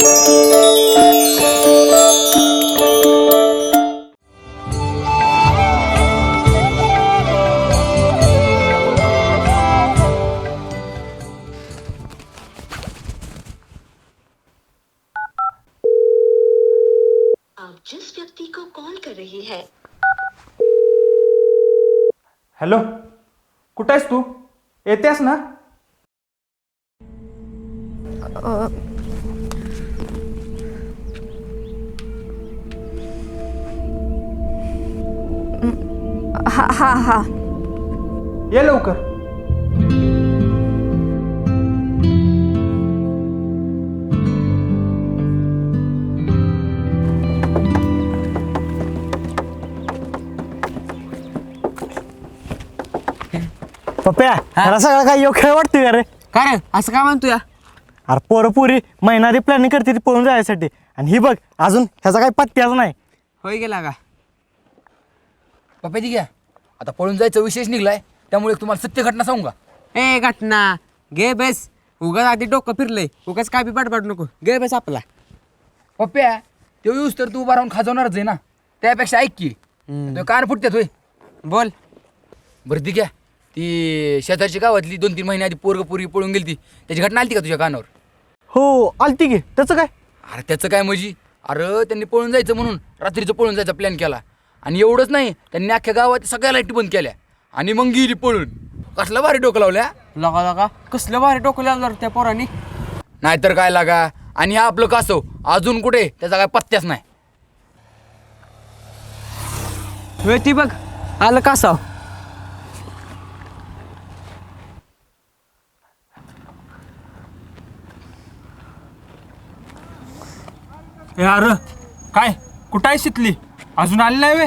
आप जिस व्यक्ति को कॉल कर रही है। हॅलो कुठं आहेस तू? येतेस ना? हा हा हा. ये लवकर. पप्प्या ह्याला सगळं काय योग खेळ वाटतोय का रे? का रे? असं काय म्हणतो या अरे पोरं पुरी महिना प्लॅनिंग करते ती पळून जायसाठी. आणि ही बघ अजून ह्याचा काही पत्त्याच नाही. होय गेला का? पप्पा घ्या. आता पळून जायचा विशेष निघलाय त्यामुळे एक तुम्हाला सत्य घटना सांगू का? ए घटना. गे बेस. उगाच आधी डोकं फिरलंय. उगाच काय बी पाडपाड नको. गे बेस आपला. पप्प्या तो येऊस तर तू उभा राहून खाजवणारच आहे ना. त्यापेक्षा ऐक की. तो कार फुटत्यात होय. बोल. बरं ती घ्या. ती शेजारची गावातली दोन तीन महिने आधी पोरग पोरगी पळून गेली त्याची घटना आली का तुझ्या कानावर? हो आलती की. त्याचं काय? अरे त्याचं काय म्हणजे अरे त्यांनी पळून जायचं म्हणून रात्रीचं पळून जायचा प्लॅन केला. आणि एवढंच नाही त्यांनी अख्ख्या गावात सगळ्या लाईटी बंद केल्या. आणि मग गेली पळून. कसलं भारी डोकं लावल्या? लगा लगा. कसलं भारी डोकं लावलं त्या पोरांनी? नाहीतर काय लागा? आणि हा आपलं कासव अजून कुठे? त्याचा काय पत्त्याच नाही. ती बघ आलं का साव ए अरे. काय? कुठं आहे शितली अजून आली नाही वे.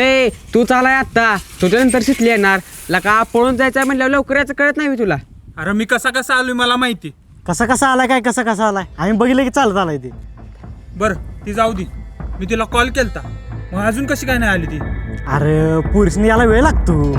ए तू चालाय आत्ता. तुझ्या नंतर शिकली येणार. लका पळून जायचं म्हणल्यावर लवकर याचं कळत नाही बे तुला. अरे मी कसा कसा आलोय मला माहिती. कसा कसा आलाय काय कसा कसा आलाय? आम्ही बघितलं की चालत आलाय ते. बरं ती जाऊ दे. मी तिला कॉल केलता. मग अजून कशी काय नाही आली ती? अरे पुरुषने याला वेळ लागतो.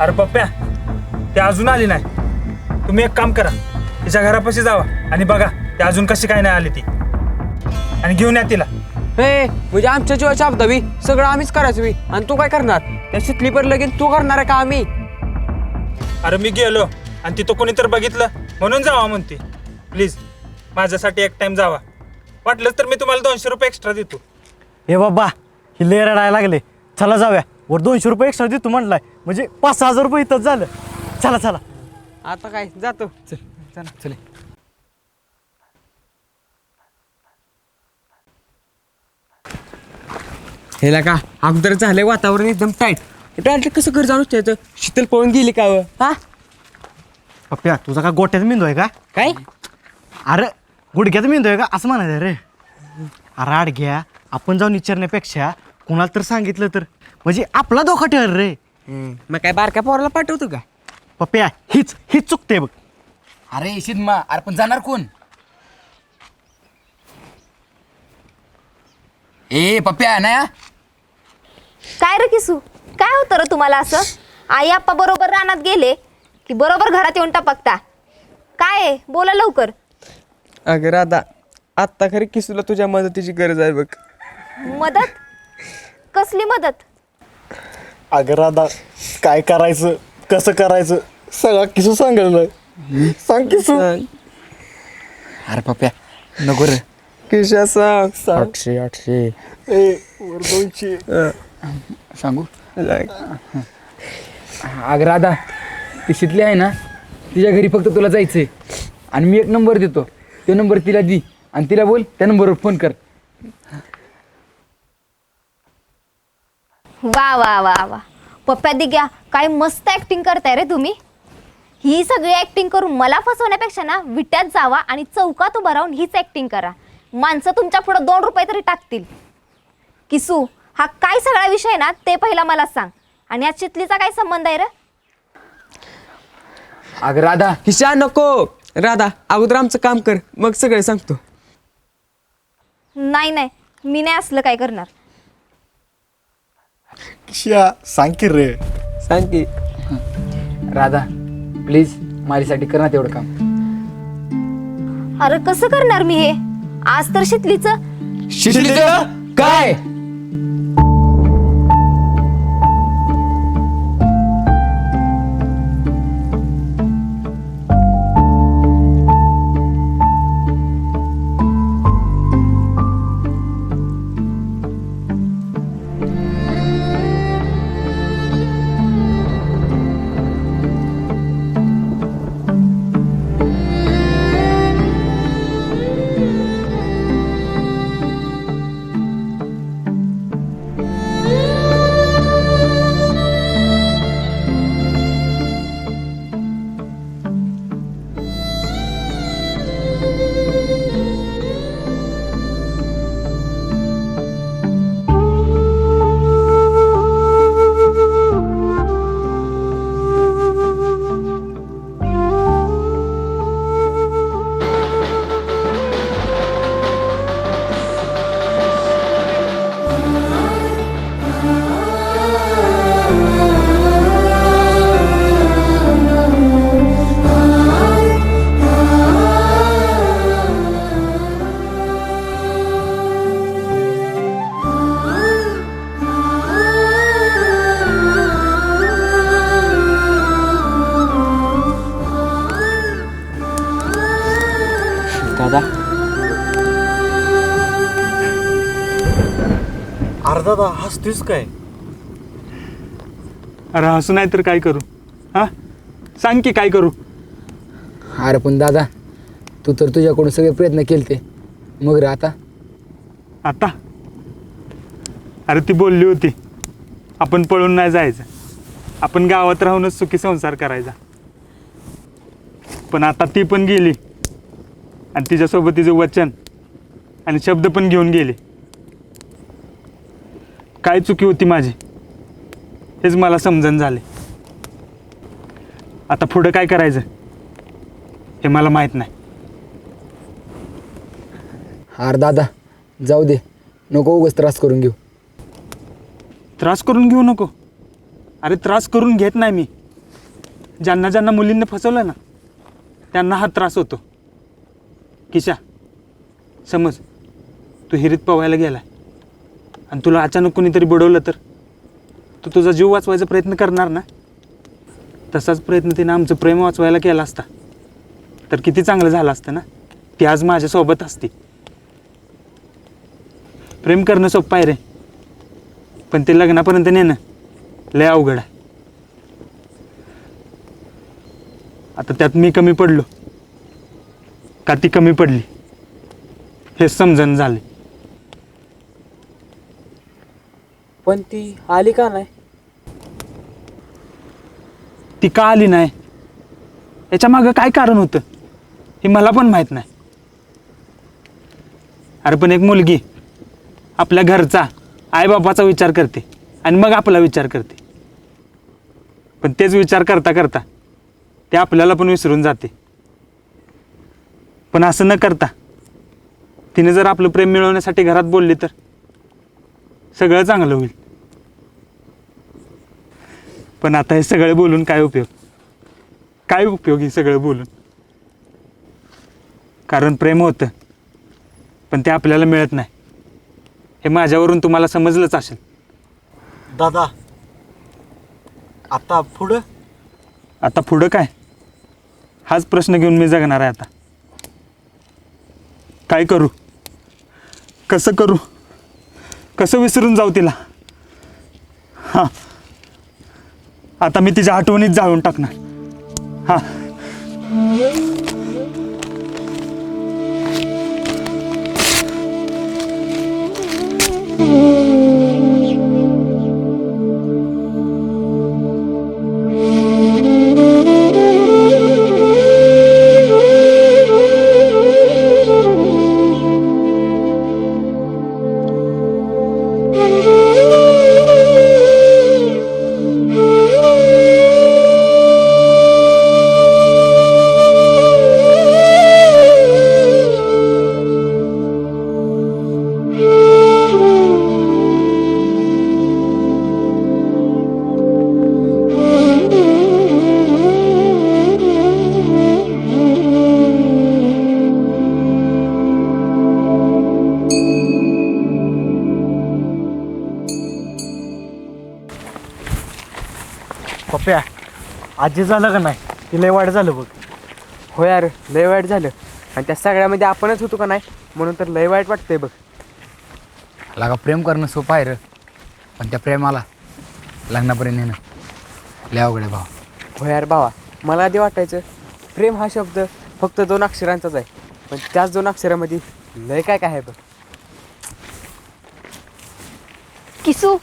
अरे पप्प्या ती अजून आली नाही. तुम्ही एक काम करा तिच्या घरापाशी जावा आणि बघा ती अजून कशी काय नाही आली ती. आणि घेऊन या तिला. हे म्हणजे आमच्या जीवाच्या अब्दावी सगळं आम्हीच करायचं बी. आणि तू काय करणार? त्या शिकली पर लगेच तू करणार आहे का आम्ही? अरे मी गेलो आणि तिथं कोणी तर बघितलं. म्हणून जावा म्हणते. प्लीज माझ्यासाठी एक टाइम जावा. वाटलंच तर मी तुम्हाला दोनशे रुपये एक्स्ट्रा देतो. हे बाबा ही लय रडायला लागले. चला जाऊया. वर दोनशे रुपये एक्स्ट्रा देतो म्हटलाय. म्हणजे पाच सहा हजार रुपये इथंच झालं. चला चला. आता काय? जातो. चल चला. चले. हे का अगोदर झालंय वातावरण एकदम टाईट टाईट कसं घर जाणूच त्याचं शीतल पळून गेली का व? हा? पप्प्या तुझा का गोट्यात मेंदू आहे का? काय? अरे गुडघ्यात मेंदू आहे का? असं म्हणायचं रे. अरे आड घ्या आपण जाऊन विचारण्यापेक्षा कोणाला तर सांगितलं तर. म्हणजे आपला धोका ठर रे. मग काय बारक्या पोराला पाठवतो का? पप्प्या हीच हीच चुकते बघ. अरे शिदमा अरे पण जाणार कोण? ए पप्प्या हा? काय रे किसू? काय होतं रे तुम्हाला असं? आई आप्पा बरोबर रानात गेले की बरोबर घरात येऊन टपकता? काय आहे? बोला लवकर. अगं राधा आत्ता खरी किसूला तुझ्या मदतीची गरज आहे बघ. मदत? कसली मदत? अगं राधा काय करायचं कसं करायचं सगळा किसू सांगितलं सांग किसू अरे पप्प्या नको रे. किशा सांग आठशे आठशे. ए वर दोनशे. सांगू? अगं राधा ती आहे ना तिच्या घरी फक्त तुला जायचंय. आणि मी एक नंबर देतो. तो नंबर तिला दी. आणि तिला बोल त्या नंबरवर फोन कर. वा वा वा वा. पप्प्या दिग्या काय मस्त ऍक्टिंग करताय रे तुम्ही. ही सगळी ऍक्टिंग करून मला फसवण्यापेक्षा ना विट्यात जावा आणि चौकात उभं राहून हीच ऍक्टिंग करा. माणसं तुमच्या पुढं दोन रुपये तरी टाकतील. किसू हा काय सगळा विषय ना ते पहिला मला सांग. आणि या चितलीचा काय संबंध आहे रे? अगं राधा किशा नको. राधा अगोदर आमचं काम कर. मग सगळे सांगतो. नाही नाही. मी नाही असलं काय करणार. शिया सांग की रे सांग की राधा प्लीज माझ्यासाठी कर ना तेवढं काम अरे कसं करणार मी हे? आज तर शितलीचं. शिसलीचं काय हसतोयस काय? अरे हसू नाही तर काय करू? हा? सांग की काय करू? अरे पण दादा तू तर तुझ्याकडून सगळे प्रयत्न केलते. मग रे आता? आता? अरे ती बोलली होती आपण पळून नाही जायचं. आपण गावात राहूनच सुखी संसार करायचा. पण आता ती पण गेली. आणि तिच्यासोबत तिचं वचन आणि शब्द पण घेऊन गेले. काय चुकी होती माझी? हेच मला समजून झाले. आता पुढं काय करायचं? हे मला माहीत नाही. अरे दादा जाऊ दे. नको उगाच त्रास करून घेऊ. त्रास करून घेऊ नको. अरे त्रास करून घेत नाही मी. ज्यांना ज्यांना मुलींना फसवलं ना त्यांना हा त्रास होतो. किशा समज तू हिरीत पवायला गेलाय. आणि तुला अचानक कोणीतरी बुडवलं तर? तू तुझा जीव वाचवायचा प्रयत्न करणार ना? तसाच प्रयत्न तिनं आमचं प्रेम वाचवायला केला असता. तर किती चांगलं झालं असतं ना? ती आज माझ्यासोबत असती. प्रेम करणं सोपं आहे रे. पण ते लग्नापर्यंत नेणं लय अवघड आहे. आता त्यात मी कमी पडलो. का ती कमी पडली? हे समजण झाले पण ती आली का नाही? ती का आली नाही? याच्या मागं काय कारण होतं? हे मला पण माहीत नाही. अरे पण एक मुलगी आपल्या घरचा आईबापाचा विचार करते आणि मग आपला विचार करते. पण तेच विचार करता करता ते आपल्याला पण विसरून जाते. पण असं न करता तिने जर आपलं प्रेम मिळवण्यासाठी घरात बोलली तर? सगळं चांगलं होईल. पण आता हे सगळं बोलून काय उपयोग? काय उपयोग हे सगळं बोलून? कारण प्रेम होतं पण ते आपल्याला मिळत नाही. हे माझ्यावरून तुम्हाला समजलंच असेल. दादा आता पुढं? आता पुढं काय? हाच प्रश्न घेऊन मी जगणार आहे आता. काय करू? कसं करू? कसं विसरून जाऊ तिला? हां. आता मी तिच्या आठवणीत जाळून टाकणार. हां. आजी झालं का नाही? ती लय वाईट झालं बघ. हो यार लय वाईट झालं. आणि त्या सगळ्यामध्ये आपणच होतो का नाही? म्हणून तर लय वाईट वाटतंय बघ. लागा प्रेम करणं सोपं आहे रे. पण त्या प्रेमाला लग्नापर्यंत नेणं लय अवघड आहे भाव हो यार भावा मला आधी वाटायचं प्रेम हा शब्द फक्त दोन अक्षरांचाच आहे. पण त्याच दोन अक्षरामध्ये लय काय काय आहे बघ. किसू?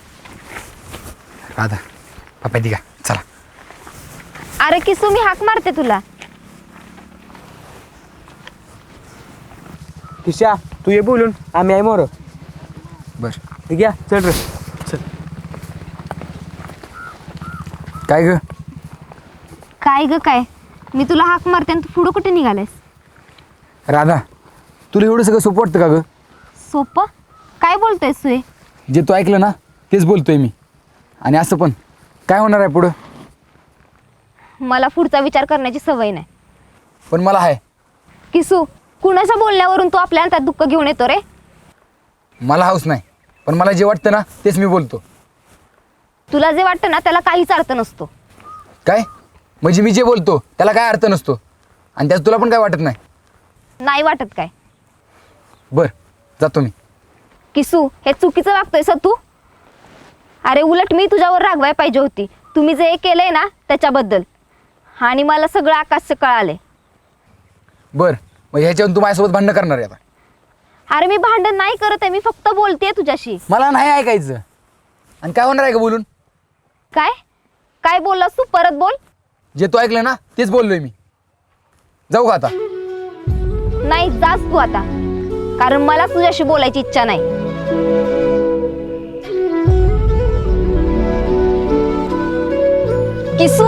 राधा पप्पा चला अरे किसू मी हाक मारते तुला. किशा तू ये बोलून. आम्ही आहे मोर. बर. ठीक आहे चल रे. काय ग? काय ग काय? मी तुला हाक मारते आणि तू पुढं कुठे निघालायस राधा तुला एवढं सगळं सोपं वाटतं का ग? सोपं? काय बोलतोय सुये जे तू ऐकलं ना तेच बोलतोय मी. आणि असं पण. काय होणार आहे पुढं? मला पुढचा विचार करण्याची सवय नाही. पण मला आहे. किसू कुणाच्या बोलण्यावरून तू आपल्या अंतात दुःख घेऊन येतो रे? मला हाऊस नाही पण मला जे वाटतं ना तेच मी बोलतो. तुला जे वाटतं ना त्याला काहीच अर्थ नसतो. काय? म्हणजे मी जे बोलतो त्याला काय अर्थ नसतो? आणि त्यात तुला पण काय वाटत नाही? नाही वाटत काय? बर जातो मी. किसू हे चुकीचं वागतोयस हं तू? अरे उलट मी तुझ्यावर रागवाय पाहिजे होती. तुम्ही जे केलंय ना त्याच्याबद्दल. आणि मला सगळं आकाशचं कळालंय. बर मग ह्याच्यावरून तू माझ्यासोबत भांडणं करणार आहे आता. अरे मी भांडण नाही करत आहे मी फक्त बोलतेय तुझ्याशी. मला नाही ऐकायचं. आणि काय होणार आहे का बोलून? काय? काय बोललास तू? परत बोल. जे तू ऐकलं ना तेच बोललोय मी. जाऊ का आता? नाही जास तू आता. कारण मला तुझ्याशी बोलायची इच्छा नाही. किसू!